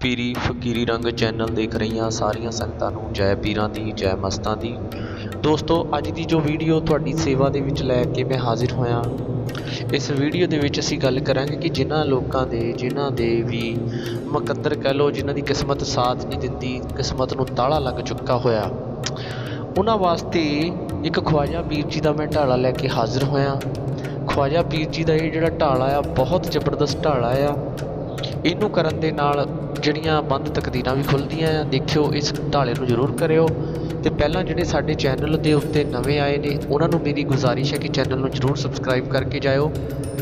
ਪੀਰੀ ਫਕੀਰੀ ਰੰਗ ਚੈਨਲ ਦੇਖ ਰਹੀਆਂ ਸਾਰੀਆਂ ਸੰਗਤਾਂ ਨੂੰ, ਜੈ ਪੀਰਾਂ ਦੀ, ਜੈ ਮਸਤਾਂ ਦੀ। ਦੋਸਤੋ, ਅੱਜ ਦੀ ਜੋ ਵੀਡੀਓ ਤੁਹਾਡੀ ਸੇਵਾ ਦੇ ਵਿੱਚ ਲੈ ਕੇ ਮੈਂ ਹਾਜ਼ਰ ਹੋਇਆ, ਇਸ ਵੀਡੀਓ ਦੇ ਵਿੱਚ ਅਸੀਂ ਗੱਲ ਕਰਾਂਗੇ ਕਿ ਜਿਨ੍ਹਾਂ ਲੋਕਾਂ ਦੇ, ਜਿਨ੍ਹਾਂ ਦੇ ਵੀ ਮੁਕੱਦਰ ਕਹਿ ਲਓ, ਜਿਨ੍ਹਾਂ ਦੀ ਕਿਸਮਤ ਸਾਥ ਨਹੀਂ ਦਿੰਦੀ, ਕਿਸਮਤ ਨੂੰ ਤਾਲਾ ਲੱਗ ਚੁੱਕਾ ਹੋਇਆ, ਉਹਨਾਂ ਵਾਸਤੇ ਇੱਕ ਖਵਾਜਾ ਪੀਰ ਜੀ ਦਾ ਮੈਂ ਢਾਲਾ ਲੈ ਕੇ ਹਾਜ਼ਰ ਹੋਇਆ। ਖਵਾਜਾ ਪੀਰ ਜੀ ਦਾ ਇਹ ਜਿਹੜਾ ਢਾਲਾ ਆ, ਬਹੁਤ ਜ਼ਬਰਦਸਤ ਢਾਲਾ ਆ। ਇਹਨੂੰ ਕਰਨ ਦੇ ਨਾਲ ਜਿਹੜੀਆਂ ਬੰਦ ਤਕਦੀਰਾਂ ਵੀ ਖੁੱਲਦੀਆਂ ਆ, ਦੇਖਿਓ, ਇਸ ਢਾਲੇ ਨੂੰ ਜ਼ਰੂਰ ਕਰਿਓ। ਤੇ ਪਹਿਲਾਂ ਜਿਹੜੇ ਸਾਡੇ ਚੈਨਲ ਦੇ ਉੱਤੇ ਨਵੇਂ ਆਏ ਨੇ, ਉਹਨਾਂ ਨੂੰ ਮੇਰੀ ਗੁਜ਼ਾਰਿਸ਼ ਹੈ ਕਿ ਚੈਨਲ ਨੂੰ ਜ਼ਰੂਰ ਸਬਸਕ੍ਰਾਈਬ ਕਰਕੇ ਜਾਇਓ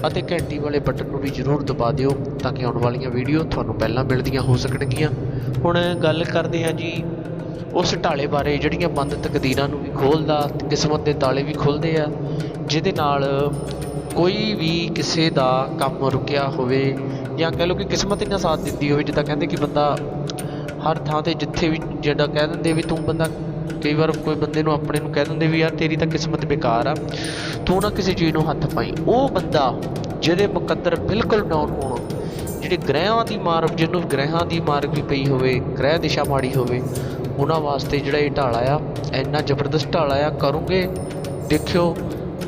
ਅਤੇ ਘੰਟੀ ਵਾਲੇ ਬਟਨ ਨੂੰ ਵੀ ਜ਼ਰੂਰ ਦਬਾ ਦਿਓ ਤਾਂ ਕਿ ਆਉਣ ਵਾਲੀਆਂ ਵੀਡੀਓ ਤੁਹਾਨੂੰ ਪਹਿਲਾਂ ਮਿਲਦੀਆਂ ਹੋ ਸਕਣਗੀਆਂ। ਹੁਣ ਗੱਲ ਕਰਦੇ ਹਾਂ ਜੀ ਉਸ ਢਾਲੇ ਬਾਰੇ ਜਿਹੜੀਆਂ ਬੰਦ ਤਕਦੀਰਾਂ ਨੂੰ ਵੀ ਖੋਲਦਾ, ਕਿਸਮਤ ਦੇ ਤਾਲੇ ਵੀ ਖੁੱਲਦੇ ਆ, ਜਿਹਦੇ ਨਾਲ ਕੋਈ ਵੀ ਕਿਸੇ ਦਾ ਕੰਮ ਰੁਕਿਆ ਹੋਵੇ ਜਾਂ ਕਹਿ ਲਓ ਕਿ ਕਿਸਮਤ ਹੀ ਸਾਥ ਦਿੰਦੀ ਹੋਵੇ, ਜਿੱਦਾਂ ਕਹਿੰਦੇ ਕਿ ਬੰਦਾ ਹਰ ਥਾਂ ਤੇ ਜਿੱਥੇ ਵੀ ਜਿਹੜਾ ਕਹਿ ਦਿੰਦੇ ਵੀ ਤੂੰ ਬੰਦਾ, ਕਈ ਵਾਰ ਕੋਈ ਬੰਦੇ ਨੂੰ ਆਪਣੇ ਨੂੰ ਕਹਿ ਦਿੰਦੇ ਵੀ ਯਾਰ ਤੇਰੀ ਤਾਂ ਕਿਸਮਤ ਬੇਕਾਰ ਆ, ਤੂੰ ਨਾ ਕਿਸੇ ਚੀਜ਼ ਨੂੰ ਹੱਥ ਪਾਈ। ਉਹ ਬੰਦਾ ਜਿਹਦੇ ਮੁਕੱਦਰ ਬਿਲਕੁਲ ਡਾਊਨ ਹੋਣ, ਜਿਹੜੇ ਗ੍ਰਹਿਆਂ ਦੀ ਮਾਰ, ਜਿਹਨੂੰ ਗ੍ਰਹਿਆਂ ਦੀ ਮਾਰ ਵੀ ਪਈ ਹੋਵੇ, ਗ੍ਰਹਿ ਦਿਸ਼ਾ ਮਾੜੀ ਹੋਵੇ ਉਹਨਾਂ ਵਾਸਤੇ ਜਿਹੜਾ ਇਹ ਢਾਲਾ ਆ, ਇੰਨਾ ਜ਼ਬਰਦਸਤ ਢਾਲਾ ਆ, ਕਰੋਗੇ? ਦੇਖਿਓ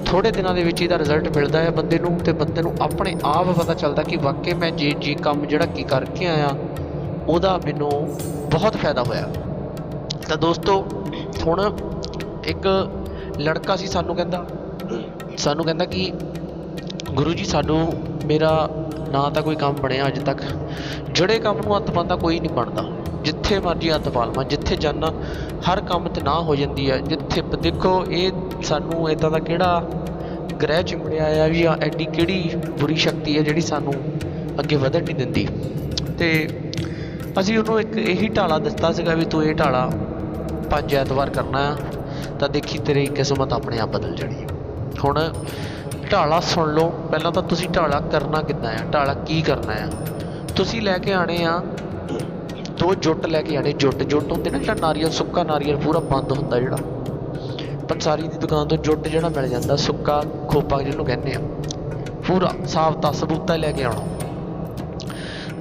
ਥੋੜੇ ਦਿਨਾਂ ਦੇ ਵਿੱਚ ਇਹਦਾ ਰਿਜ਼ਲਟ ਮਿਲਦਾ ਹੈ ਬੰਦੇ ਨੂੰ ਤੇ ਬੰਦੇ ਨੂੰ ਆਪਣੇ ਆਪ ਪਤਾ ਚੱਲਦਾ ਕਿ ਵਾਕਈ ਮੈਂ ਜੇ ਜੀ ਕੰਮ ਜਿਹੜਾ ਕੀ ਕਰਕੇ ਆਇਆ, ਉਹਦਾ ਮੈਨੂੰ ਬਹੁਤ ਫਾਇਦਾ ਹੋਇਆ। ਤਾਂ ਦੋਸਤੋ, ਹੁਣ ਇੱਕ ਲੜਕਾ ਸੀ ਸਾਨੂੰ ਕਹਿੰਦਾ ਸਾਨੂੰ ਕਹਿੰਦਾ ਕਿ ਗੁਰੂ ਜੀ, ਸਾਨੂੰ ਮੇਰਾ ਨਾ ਤਾਂ ਕੋਈ ਕੰਮ ਬਣਿਆ ਅੱਜ ਤੱਕ। ਜਿਹੜੇ ਕੰਮ ਨੂੰ ਹੱਥ ਪਾਉਂਦਾ ਕੋਈ ਨਹੀਂ ਬਣਦਾ ਜਿੱਥੇ ਮਰਜ਼ੀ ਹੱਥ ਪਾ ਜਿੱਥੇ ਜਾਣਾ ਹਰ ਕੰਮ ਤੇ ਨਾ ਹੋ ਜਾਂਦੀ ਹੈ ਜਿੱਥੇ ਦੇਖੋ ਇਹ ਸਾਨੂੰ ਇਦਾਂ ਦਾ ਕਿਹੜਾ ਗ੍ਰਹਿ ਚਿੰਬੜਿਆ ਆ ਵੀ ਆ, ਐਡੀ ਕਿਹੜੀ ਬੁਰੀ ਸ਼ਕਤੀ ਹੈ ਜਿਹੜੀ ਸਾਨੂੰ ਅੱਗੇ ਵਧਣ ਨਹੀਂ ਦਿੰਦੀ। ਤੇ ਅਸੀਂ ਉਹਨੂੰ ਇੱਕ ਇਹੀ ਢਾਲਾ ਦਿੱਤਾ ਸੀਗਾ ਵੀ ਤੂੰ ਇਹ ਢਾਲਾ ਪੰਜ ਐਤਵਾਰ ਕਰਨਾ ਆ, ਤਾਂ ਦੇਖੀ ਤੇਰੀ ਕਿਸਮਤ ਆਪਣੇ ਆਪ ਬਦਲ ਜਾਣੀ ਹੁਣ ਢਾਲਾ ਸੁਣ ਲਓ, ਪਹਿਲਾਂ ਤਾਂ ਤੁਸੀਂ ਢਾਲਾ ਕਰਨਾ ਕਿੱਦਾਂ ਆ? ਢਾਲਾ ਕੀ ਕਰਨਾ ਆ? ਤੁਸੀਂ ਲੈ ਕੇ ਆਣੇ ਆ ਦੋ ਜੁੱਟ ਲੈ ਕੇ ਆਣੇ ਜੁੱਟ ਜੁੱਟ ਹੁੰਦੇ ਨਾ ਜਿਹੜਾ ਨਾਰੀਅਲ, ਸੁੱਕਾ ਨਾਰੀਅਲ ਪੂਰਾ ਬੰਦ ਹੁੰਦਾ ਜਿਹੜਾ। ਪੰਸਾਰੀ ਦੀ ਦੁਕਾਨ ਤੋਂ ਜੁੱਟ ਜਿਹੜਾ ਮਿਲ ਜਾਂਦਾ, ਸੁੱਕਾ ਖੋਪਾ ਜਿਹਨੂੰ ਕਹਿੰਦੇ ਆ। ਪੂਰਾ ਸਾਫ਼ ਤਾਂ ਸਬੂਤਾ ਲੈ ਕੇ ਆਉਣਾ।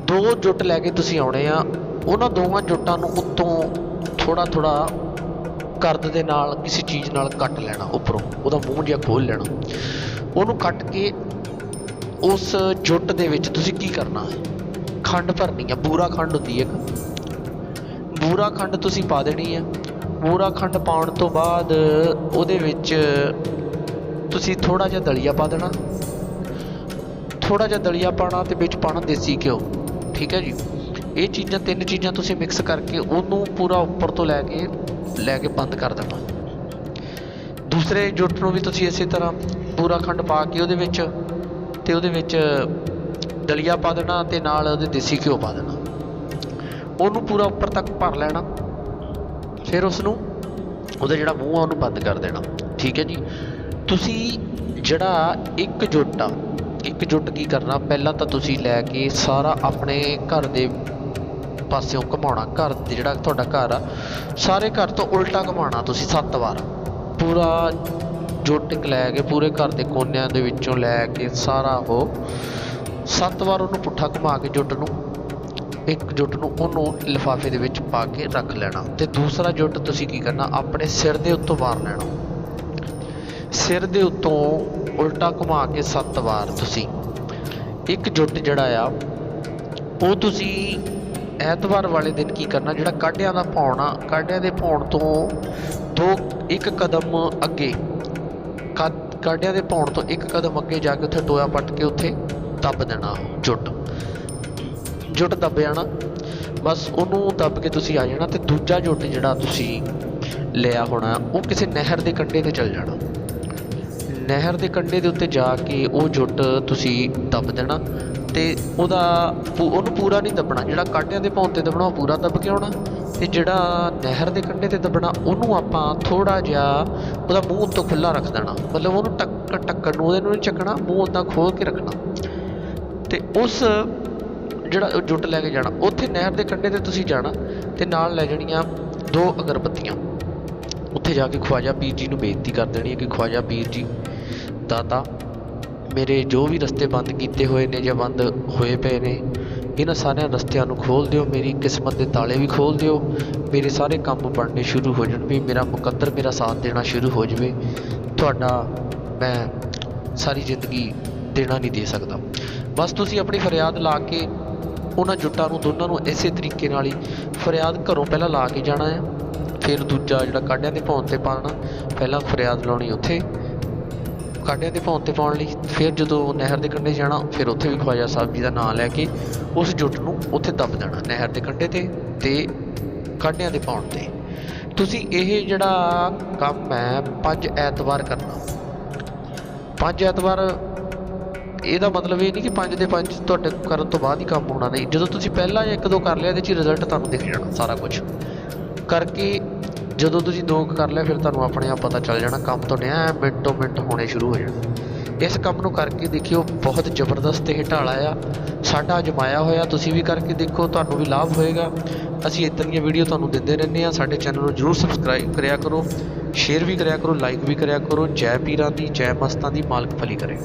ਦੋ ਜੁੱਟ ਲੈ ਕੇ ਤੁਸੀਂ ਆਉਣੇ ਆ, ਉਹਨਾਂ ਦੋਵਾਂ ਜੁੱਟਾਂ ਨੂੰ ਉੱਤੋਂ ਥੋੜਾ ਥੋੜਾ ਕਰਦ ਦੇ ਨਾਲ, ਕਿਸੇ ਚੀਜ਼ ਨਾਲ ਕੱਟ ਲੈਣਾ ਉੱਪਰੋਂ, ਉਹਦਾ ਮੂੰਹ ਜਿਹਾ ਖੋਲ ਲੈਣਾ। ਉਹਨੂੰ ਕੱਟ ਕੇ ਉਸ ਜੁੱਟ ਦੇ ਵਿੱਚ ਤੁਸੀਂ ਕੀ ਕਰਨਾ ਹੈ? ਖੰਡ ਭਰਨੀ ਆ, ਬੂਰਾ ਖੰਡ ਹੁੰਦੀ ਹੈ ਇੱਕ। ਬੂਰਾ ਖੰਡ ਤੁਸੀਂ ਪਾ ਦੇਣੀ ਹੈ ਬੂਰਾ ਖੰਡ ਪਾਉਣ ਤੋਂ ਬਾਅਦ ਉਹਦੇ ਵਿੱਚ ਤੁਸੀਂ ਥੋੜਾ ਜਿਹਾ ਦਲੀਆ ਪਾ ਦੇਣਾ। ਥੋੜਾ ਜਿਹਾ ਦਲੀਆ ਪਾਣਾ ਤੇ ਵਿੱਚ ਪਾਣਾ ਦੇਸੀ ਘਿਓ, ਠੀਕ ਹੈ ਜੀ? ਇਹ ਚੀਜ਼ਾਂ, ਤਿੰਨ ਚੀਜ਼ਾਂ ਤੁਸੀਂ ਮਿਕਸ ਕਰਕੇ ਉਹਨੂੰ ਪੂਰਾ ਉੱਪਰ ਤੋਂ ਲੈ ਕੇ ਲੈ ਕੇ ਬੰਦ ਕਰ ਦੇਣਾ। ਦੂਸਰੇ ਜੁੱਟ ਨੂੰ ਵੀ ਤੁਸੀਂ ਇਸੇ ਤਰ੍ਹਾਂ ਪੂਰਾ ਖੰਡ ਪਾ ਕੇ ਉਹਦੇ ਵਿੱਚ ਤੇ ਉਹਦੇ ਵਿੱਚ ਦਲੀਆ ਪਾ ਦੇਣਾ ਤੇ ਨਾਲ ਉਹਦੇ ਦੇਸੀ ਘਿਓ ਪਾ ਦੇਣਾ। ਉਹਨੂੰ ਪੂਰਾ ਉੱਪਰ ਤੱਕ ਭਰ ਲੈਣਾ। ਫਿਰ ਉਸ ਨੂੰ ਉਹਦਾ ਜਿਹੜਾ ਮੂੰਹ ਆ ਉਹਨੂੰ ਬੰਦ ਕਰ ਦੇਣਾ। ਠੀਕ ਹੈ ਜੀ? ਤੁਸੀਂ ਜਿਹੜਾ ਇੱਕ ਜੁੱਟ ਆ, ਇੱਕ ਜੁੱਟ ਕੀ ਕਰਨਾ? ਪਹਿਲਾਂ ਤਾਂ ਤੁਸੀਂ ਲੈ ਕੇ ਸਾਰਾ ਆਪਣੇ ਘਰ ਦੇ ਪਾਸਿਓਂ ਘੁਮਾਉਣਾ। ਘਰ ਜਿਹੜਾ ਤੁਹਾਡਾ ਘਰ ਆ, ਸਾਰੇ ਘਰ ਤੋਂ ਉਲਟਾ ਘੁਮਾਉਣਾ ਤੁਸੀਂ ਸੱਤ ਵਾਰ। ਪੂਰਾ ਜੁੱਟ ਲੈ ਕੇ, ਪੂਰੇ ਘਰ ਦੇ ਕੋਨਿਆਂ ਦੇ ਵਿੱਚੋਂ ਲੈ ਕੇ ਸਾਰਾ ਉਹ ਸੱਤ ਵਾਰ ਉਹਨੂੰ ਪੁੱਠਾ ਘੁਮਾ ਕੇ ਜੁੱਟ ਨੂੰ, ਇੱਕ ਜੁੱਟ ਨੂੰ ਉਹਨੂੰ ਲਿਫਾਫੇ ਦੇ ਵਿੱਚ ਪਾ ਕੇ ਰੱਖ ਲੈਣਾ। ਤੇ ਦੂਸਰਾ ਜੁੱਟ ਤੁਸੀਂ ਕੀ ਕਰਨਾ, ਆਪਣੇ ਸਿਰ ਦੇ ਉੱਤੋਂ ਵਾਰ ਲੈਣਾ। ਸਿਰ ਦੇ ਉੱਤੋਂ ਉਲਟਾ ਘੁਮਾ ਕੇ ਸੱਤ ਵਾਰ ਤੁਸੀਂ। ਇੱਕ ਜੁੱਟ ਜਿਹੜਾ ਆ, ਉਹ ਤੁਸੀਂ ਐਤਵਾਰ ਵਾਲੇ ਦਿਨ ਕੀ ਕਰਨਾ, ਜਿਹੜਾ ਕਾਢਿਆਂ ਦਾ ਭੌਣ ਆ ਕਾਢਿਆਂ ਦੇ ਭੌਣ ਤੋਂ ਦੋ, ਇੱਕ ਕਦਮ ਅੱਗੇ। ਕਾ- ਕਾਢਿਆਂ ਦੇ ਭੌਣ ਤੋਂ ਇੱਕ ਕਦਮ ਅੱਗੇ ਜਾ ਕੇ ਉੱਥੇ ਟੋਇਆ ਪੱਟ ਕੇ ਉੱਥੇ ਦੱਬ ਦੇਣਾ ਉਹ ਜੁੱਟ। ਜੁੱਟ ਦੱਬ ਜਾਣਾ। ਬਸ ਉਹਨੂੰ ਦੱਬ ਕੇ ਤੁਸੀਂ ਆ ਜਾਣਾ ਤੇ ਦੂਜਾ ਜੁੱਟ ਜਿਹੜਾ ਤੁਸੀਂ ਲਿਆ ਹੋਣਾ, ਉਹ ਕਿਸੇ ਨਹਿਰ ਦੇ ਕੰਢੇ ਤੇ ਚਲ ਜਾਣਾ। ਨਹਿਰ ਦੇ ਕੰਢੇ ਦੇ ਉੱਤੇ ਜਾ ਕੇ ਉਹ ਜੁੱਟ ਤੁਸੀਂ ਦੱਬ ਦੇਣਾ ਤੇ ਉਹਦਾ ਉਹਨੂੰ ਪੂਰਾ ਨਹੀਂ ਦੱਬਣਾ। ਜਿਹੜਾ ਕਾਂਟਿਆਂ ਦੇ ਭੌਂ ਤੇ ਦੱਬਣਾ, ਉਹ ਪੂਰਾ ਦੱਬ ਕੇ ਆਉਣਾ। ਤੇ ਜਿਹੜਾ ਨਹਿਰ ਦੇ ਕੰਢੇ ਤੇ ਦੱਬਣਾ, ਉਹਨੂੰ ਆਪਾਂ ਥੋੜਾ ਜਿਹਾ ਉਹਦਾ ਮੂੰਹ ਉੱਤੋਂ ਖੁੱਲਾ ਰੱਖ ਦੇਣਾ। ਮਤਲਬ ਉਹਨੂੰ ਟੱਕ ਟੱਕਣ ਨੂੰ, ਉਹਦੇ ਨੂੰ ਨਹੀਂ ਚੱਕਣਾ, ਮੂੰਹ ਉੱਦਾਂ ਖੋਲ ਕੇ ਰੱਖਣਾ। ਤੇ ਉਸ ਜਿਹੜਾ ਜੁੱਟ ਲੈ ਕੇ ਜਾਣਾ, ਉੱਥੇ ਨਹਿਰ ਦੇ ਕੰਢੇ ਤੇ ਤੁਸੀਂ ਜਾਣਾ ਤੇ ਨਾਲ ਲੈ ਜਾਣੀਆਂ ਦੋ ਅਗਰਬੱਤੀਆਂ। ਉੱਥੇ ਜਾ ਕੇ ਖਵਾਜਾ ਪੀਰ ਜੀ ਨੂੰ ਬੇਨਤੀ ਕਰ ਦੇਣੀ ਹੈ ਕਿ ਖਵਾਜਾ ਪੀਰ ਜੀ, ਦਾਤਾ, ਮੇਰੇ ਜੋ ਵੀ ਰਸਤੇ ਬੰਦ ਕੀਤੇ ਹੋਏ ਨੇ ਜਾਂ ਬੰਦ ਹੋਏ ਪਏ ਨੇ, ਇਹਨਾਂ ਸਾਰਿਆਂ ਰਸਤਿਆਂ ਨੂੰ ਖੋਲ੍ਹ ਦਿਓ, ਮੇਰੀ ਕਿਸਮਤ ਦੇ ਤਾਲੇ ਵੀ ਖੋਲ੍ਹ ਦਿਓ, ਮੇਰੇ ਸਾਰੇ ਕੰਮ ਬਣਨੇ ਸ਼ੁਰੂ ਹੋ ਜਾਣ ਵੀ ਮੇਰਾ ਮੁਕੱਦਰ ਮੇਰਾ ਸਾਥ ਦੇਣਾ ਸ਼ੁਰੂ ਹੋ ਜਾਵੇ, ਤੁਹਾਡਾ ਮੈਂ ਸਾਰੀ ਜ਼ਿੰਦਗੀ ਦੇਣਾ ਨਹੀਂ ਦੇ ਸਕਦਾ। ਬਸ ਤੁਸੀਂ ਆਪਣੀ ਫਰਿਆਦ ਲਾ ਕੇ ਉਹਨਾਂ ਜੁੱਟਾਂ ਨੂੰ, ਦੋਨਾਂ ਨੂੰ ਇਸੇ ਤਰੀਕੇ ਨਾਲ ਹੀ ਫਰਿਆਦ ਘਰੋਂ ਪਹਿਲਾਂ ਲਾ ਕੇ ਜਾਣਾ ਹੈ। ਫਿਰ ਦੂਜਾ ਜਿਹੜਾ ਕਾਢਿਆਂ ਦੇ ਭੌਣ ਤੇ ਪਾਉਣਾ, ਪਹਿਲਾਂ ਫਰਿਆਦ ਲਾਉਣੀ ਉੱਥੇ। ਕਾਢਿਆਂ ਦੇ ਭੌਣ ਤੇ ਪਾਉਣ ਲਈ ਫਿਰ ਜਦੋਂ ਨਹਿਰ ਦੇ ਕੰਢੇ ਜਾਣਾ, ਫਿਰ ਉੱਥੇ ਵੀ ਖਵਾਜਾ ਸਾਹਿਬ ਜੀ ਦਾ ਨਾਮ ਲੈ ਕੇ ਉਸ ਜੁੱਟ ਨੂੰ ਉੱਥੇ ਦੱਬ ਦੇਣਾ, ਨਹਿਰ ਦੇ ਕੰਢੇ ਤੇ ਤੇ ਕਾਢਿਆਂ ਦੇ ਪਾਉਣ ਤੇ। ਤੁਸੀਂ ਇਹ ਜਿਹੜਾ ਕੰਮ ਹੈ, ਪੰਜ ਐਤਵਾਰ ਕਰਨਾ। ਪੰਜ ਐਤਵਾਰ ਇਹਦਾ ਮਤਲਬ ਇਹ ਨਹੀਂ ਕਿ ਪੰਜ ਦੇ ਪੰਜ ਤੁਹਾਡੇ ਕਰਨ ਤੋਂ ਬਾਅਦ ਹੀ ਕੰਮ ਹੋਣਾ, ਨਹੀਂ। ਜਦੋਂ ਤੁਸੀਂ ਪਹਿਲਾਂ ਜਾਂ ਇੱਕ ਦੋ ਕਰ ਲਿਆ, ਇਹਦੇ 'ਚ ਰਿਜ਼ਲਟ ਤੁਹਾਨੂੰ ਦਿਖ ਜਾਣਾ ਸਾਰਾ ਕੁਝ ਕਰਕੇ ਜਦੋਂ ਤੁਸੀਂ ਦੋ ਕਰ ਲਿਆ, ਫਿਰ ਤੁਹਾਨੂੰ ਆਪਣੇ ਆਪ ਪਤਾ ਚੱਲ ਜਾਣਾ, ਕੰਮ ਤੁਹਾਡੇ ਐ ਮਿੰਟੋ ਮਿੰਟ ਹੋਣੇ ਸ਼ੁਰੂ ਹੋ ਜਾਣੇ ਇਸ ਕੰਮ ਨੂੰ ਕਰਕੇ ਦੇਖਿਓ, ਬਹੁਤ ਜ਼ਬਰਦਸਤ ਇਹ ਢਾਲਾ ਆ। ਸਾਡਾ ਅਜਮਾਇਆ ਹੋਇਆ, ਤੁਸੀਂ ਵੀ ਕਰਕੇ ਦੇਖੋ, ਤੁਹਾਨੂੰ ਵੀ ਲਾਭ ਹੋਏਗਾ। ਅਸੀਂ ਇੱਦਾਂ ਦੀਆਂ ਵੀਡੀਓ ਤੁਹਾਨੂੰ ਦਿੰਦੇ ਰਹਿੰਦੇ ਆ ਸਾਡੇ ਚੈਨਲ ਨੂੰ ਜਰੂਰ ਸਬਸਕ੍ਰਾਈਬ ਕਰਿਆ ਕਰੋ ਸ਼ੇਅਰ ਵੀ ਕਰਿਆ ਕਰੋ ਲਾਈਕ ਵੀ ਕਰਿਆ ਕਰੋ। ਜੈ ਪੀਰਾਂ ਦੀ, ਜੈ ਮਸਤਾਂ ਦੀ ਮਾਲਕ ਫਲੀ ਕਰੇ।